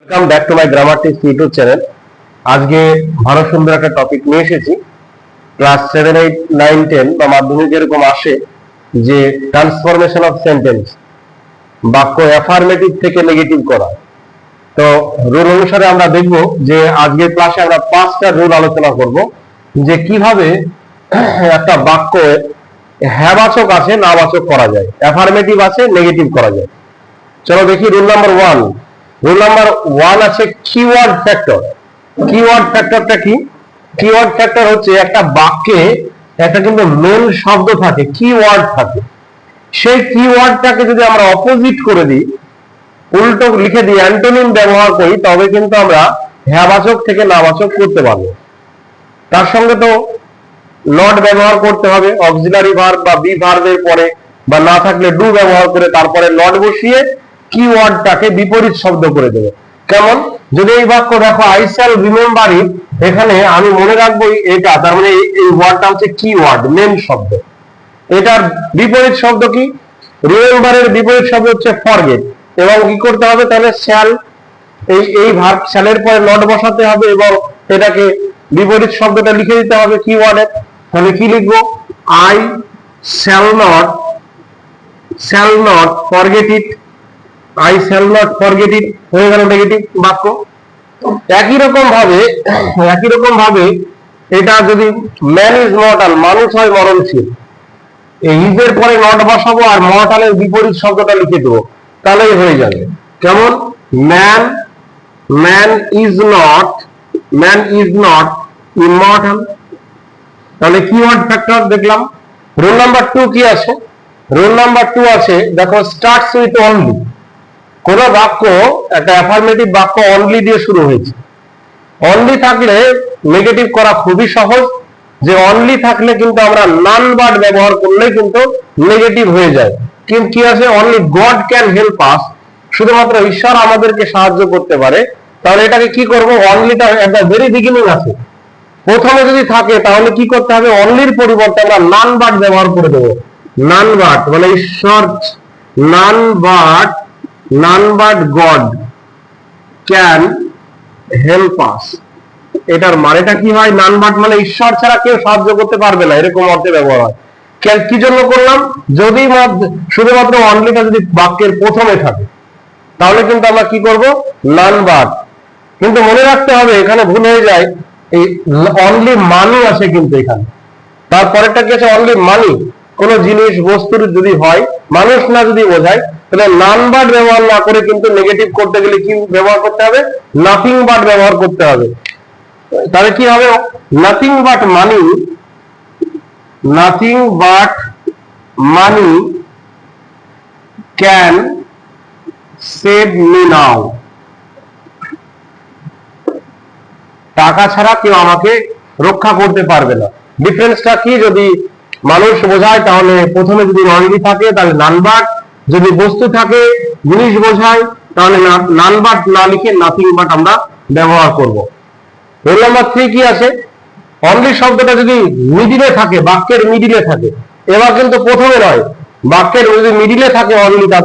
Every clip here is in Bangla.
Welcome back to my grammar tips YouTube channel আজকে ভালো সুন্দর একটা টপিক নিয়ে এসেছি। Class seven eight nine ten বা মাধ্যমিক যেরকম আসে, যে ট্রান্সফরমেশন অফ সেন্টেন্স বাক্য অ্যাফার্মেটিভ থেকে নেগেটিভ করা। তো রুল অনুসারে আমরা দেখব যে আজকের ক্লাসে আমরা পাঁচটা রুল আলোচনা করব, যে কীভাবে একটা বাক্য হ্যাবাচক আছে, নাবাচক করা যায়। অ্যাফার্মেটিভ আছে নেগেটিভ করা যায়। চলো দেখি rule number one rule number one আছে কিওয়ার্ড ফ্যাক্টর কিওয়ার্ড ফ্যাক্টরটা কি? কিওয়ার্ড ফ্যাক্টর হচ্ছে একটা বাক্যে একটা কিন্তু মেন শব্দ থাকে কিওয়ার্ড থাকে। সেই কিওয়ার্ডটাকে যদি আমরা অপোজিট করে দিই, উল্টো লিখে দিই অ্যান্টোনিম ব্যবহার করি, তবে কিন্তু আমরা হ্যাবাচক থেকে নাবাচক করতে পারব। তার সঙ্গে তো নট ব্যবহার করতে হবে অক্সিলারি ভার্ব বা বি ভার্বের পরে, বা না থাকলে ডু ব্যবহার করে তারপরে নট বসিয়ে কিওয়ার্ডটাকে বিপরীত শব্দ করে দেবে। কেমন? যদি এই বাক্য দেখো আই শ্যাল রিমেম্বার ইট এখানে আমি মনে রাখব এটা, তার মানে এই- ওয়ার্ডটা হচ্ছে কিওয়ার্ড মেন শব্দ। এটার বিপরীত শব্দ কি? রিমেম্বারের বিপরীত শব্দ হচ্ছে ফরগেট এবং কি করতে হবে? তাহলে শ্যাল এই এই ভার্ব শ্যালের পরে নট বসাতে হবে এবং এটাকে বিপরীত শব্দটা লিখে দিতে হবে কি ওয়ার্ডের তাহলে কি লিখব? I shall not shall not forget it I shall not forget হয়ে গেল নেগেটিভ বাক্য। একই রকম ভাবে, একই রকম ভাবে এটা যদি ম্যান ইজ মর্টাল মানুষ হয় মরণশীল, এই ইজের পরে নট বসাবো আর মর্টালের বিপরীত শব্দটা লিখে দেবো, তাহলেই হয়ে যাবে। কেমন? Man man is not man is not immortal তাহলে কি কিওয়ার্ড ফ্যাক্টর দেখলাম। রোল নাম্বার টু কি আছে? রোল নাম্বার টু আছে, দেখো স্টার্টস উইথ অনলি কোন বাক্য, একটা অ্যাফার্মেটিভ বাক্য অনলি দিয়ে শুরু হয়েছে। অনলি থাকলে নেগেটিভ করা খুবই সহজ। যে অনলি থাকলে কিন্তু আমরা নান বার্ড ব্যবহার করলে কিন্তু নেগেটিভ হয়ে যায়। কিন্তু কি আছে? Only God can help us শুধুমাত্র ঈশ্বর আমাদেরকে সাহায্য করতে পারে। তাহলে এটাকে কি করব? অনলিটা একটা ভেরি বিগিনিং আছে। প্রথমে যদি থাকে, তাহলে কি করতে হবে? অনলির পরিবর্তে আমরা নান বার্ড ব্যবহার করে দেবো। নান বার্ড মানে ঈশ্বর none but none but God can help us এটার মানেটা কি হয়? নান বাট মানে ঈশ্বর ছাড়া কেউ সাহায্য করতে পারবে না, এরকম অর্থে ব্যবহার হয়। কি জন্য করলাম? যদি মাত্র- শুধুমাত্র অনলিটা যদি বাক্যের প্রথমে থাকে, তাহলে কিন্তু আমরা কি করব? নান বাট কিন্তু মনে রাখতে হবে, এখানে ভুল হয়ে যায়, এই অনলি মানি আছে কিন্তু এখানে। তারপরেরটা কি আছে? অনলি মানি কোন জিনিস, বস্তুর যদি হয়, মানুষ না যদি বোঝায় তাহলে নান বাট ব্যবহার না করে কিন্তু নেগেটিভ করতে গেলে কি ব্যবহার করতে হবে? নাথিং বাট ব্যবহার করতে হবে। তাহলে কি হবে? Nothing but money nothing but money can save me now টাকা ছাড়া কেউ আমাকে রক্ষা করতে পারবে না। ডিফারেন্সটা কি? যদি মানুষ বোঝায় তাহলে প্রথমে যদি অনলি থাকে, তাহলে নানবাট যদি বস্তু থাকে জিনিস বোঝায়, তাহলে নানবাট না লিখে নাথিং বাট আমরা ব্যবহার করব। রোল নাম্বার থ্রি কি আছে? অনলি শব্দটা যদি মিডিলে থাকে, বাক্যের মিডিলে থাকে, এবার কিন্তু প্রথমে নয়, বাক্যের যদি মিডিলে থাকে অনলিটা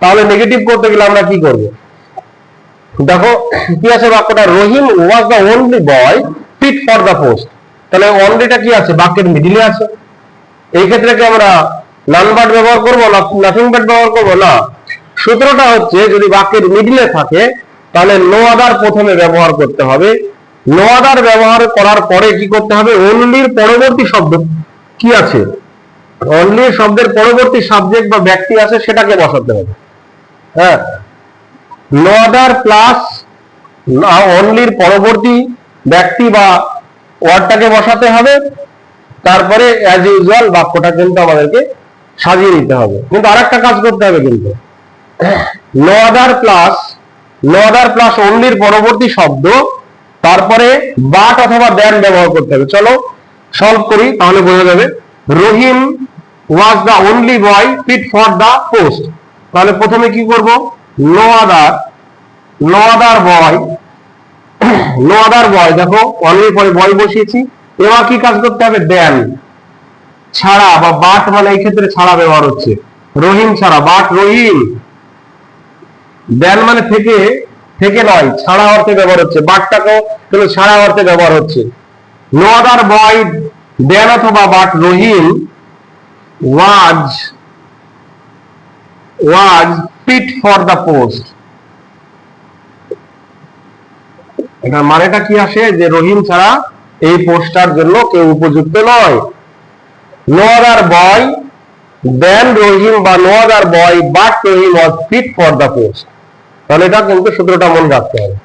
তাহলে নেগেটিভ করতে গেলে আমরা কি করব? দেখো, কি আছে বাক্যটা? Rahim was the only boy fit for the post তাহলে অনলিটা কি আছে? বাক্যের মিডিলে আছে। এই ক্ষেত্রে কি আমরা নান বাট ব্যবহার করব না নাথিং বাট ব্যবহার করব না। সূত্রটা হচ্ছে, যদি বাক্যের মিডিলে থাকে, তাহলে নো আদার প্রথমে ব্যবহার করতে হবে। নো আদার ব্যবহার করার পরে কি করতে হবে? অনলির পরবর্তী শব্দ কি আছে? অনলি শব্দের পরবর্তী সাবজেক্ট বা ব্যক্তি আছে, সেটাকে বসাতে হবে। হ্যাঁ? নো আদার প্লাস অনলির পরবর্তী ব্যক্তি বা ওয়ার্ডটাকে বসাতে হবে। তারপরে অ্যাজ ইউজুয়াল বাক্যটা কিন্তু আমাদেরকে সাজিয়ে নিতে হবে। কিন্তু আরেকটা কাজ করতে হবে কিন্তু। No other plus no plus অনলির পরবর্তী শব্দ, তারপরে বাট অথবা দ্যান ব্যবহার করতে হবে। চলো সলভ করি, তাহলে বোঝা যাবে। Rahim was the only boy fit for the post তাহলে প্রথমে কি করব? No other no other boy no other boy দেখো অনলি পরে বয় বসিয়েছি। এবার কি কাজ করতে হবে? দেন ছাড়া বা বাট মানে এই ক্ষেত্রে ছাড়া ব্যবহার হচ্ছে। রহিম ছাড়া, বাট রহিম। দেন মানে থেকে থেকে নয়, ছাড়া অর্থে ব্যবহার হচ্ছে। বাটটাকেও কিন্তু ছাড়া অর্থে ব্যবহার হচ্ছে। নো আদার বয় দেন অথবা but Rahim was was fit for the post এটার মানেটা কি আসে? যে রহিম ছাড়া এই পোস্টার জন্য কেউ উপযুক্ত নয়। No other boy then Rahim বা no other boy but Rahim was fit for the post তাহলে এটা কিন্তু সূত্রটা মনে রাখতে হবে।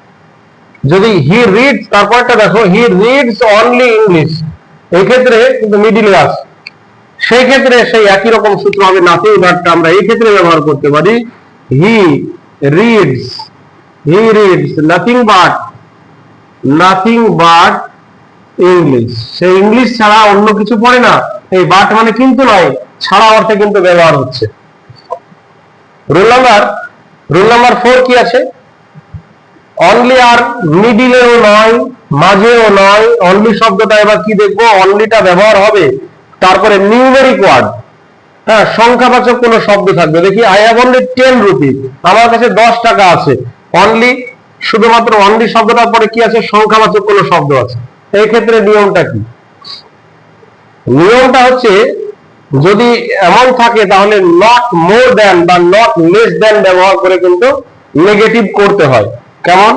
যদি হি রিডস তারপরটা দেখো হি রিডস অনলি ইংলিশ এই ক্ষেত্রে কিন্তু মিডিল ক্লাস সেই ক্ষেত্রে সেই একই রকম সূত্র হবে নাথিং বাটটা আমরা এই ক্ষেত্রে ব্যবহার করতে পারি he reads he reads nothing but nothing but English say English ছাড়া অন্য কিছু পড়ে না। এই বাট মানে কিন্তু নয় ছাড়া অর্থে কিন্তু ব্যবহার হচ্ছে। Rule number rule number four কি আছে? অনলি আর মিডিলেও নয়, মাঝেও নয় অনলি শব্দটা এবার কি দেখব? অনলিটা ব্যবহার হবে, তারপরে নিউমেরিক ওয়ার্ড হ্যাঁ সংখ্যাবাচক কোনো শব্দ থাকবে। দেখি I have only ten rupee আমার কাছে দশ টাকা আছে। অনলি শুধুমাত্র অনলি শব্দটার পরে কি আছে? সংখ্যাবাচক কোনো শব্দ আছে। এই ক্ষেত্রে নিয়মটা কি? নিয়মটা হচ্ছে যদি এমন থাকে তাহলে নট মোর দেন বা নট লেস দেন ব্যবহার করে কিন্তু নেগেটিভ করতে হয়। কেমন?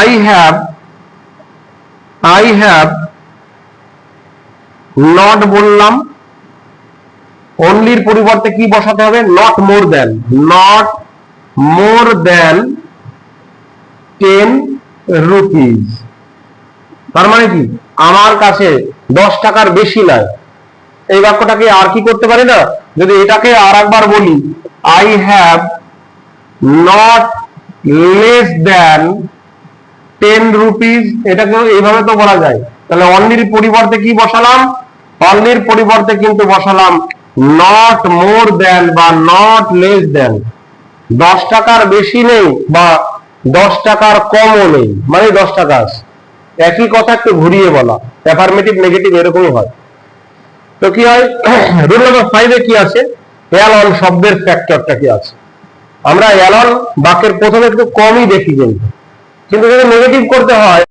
I have I have not বললাম অনলির পরিবর্তে কি বসাতে হবে? Not more than not more than ten rupees তার মানে কি? আমার কাছে দশ টাকার বেশি নয়। এই বাক্যটাকে আর কি করতে পারি না? যদি এটাকে আর একবার বলি I have not less than ten rupees এটাকে এইভাবে তো বলা যায়। তাহলে অনলির পরিবর্তে কি বসালাম? অনলির পরিবর্তে কিন্তু বসালাম নট মোর দেন বা নট লেস দেন দশ টাকার বেশি নেই বা দশ টাকার কমও নেই। মানে দশ টাকা আছে। একই কথা একটু ঘুরিয়ে বলা। অ্যাফার্মেটিভ নেগেটিভ এরকমই হয়। তো কি হয়? রুল নাম্বার ফাইভে কি আছে? অ্যালন শব্দের ফ্যাক্টরটা কি আছে? আমরা অ্যালন বাক্যের প্রথমে একটু কমই দেখি কিন্তু। কিন্তু যদি নেগেটিভ করতে হয়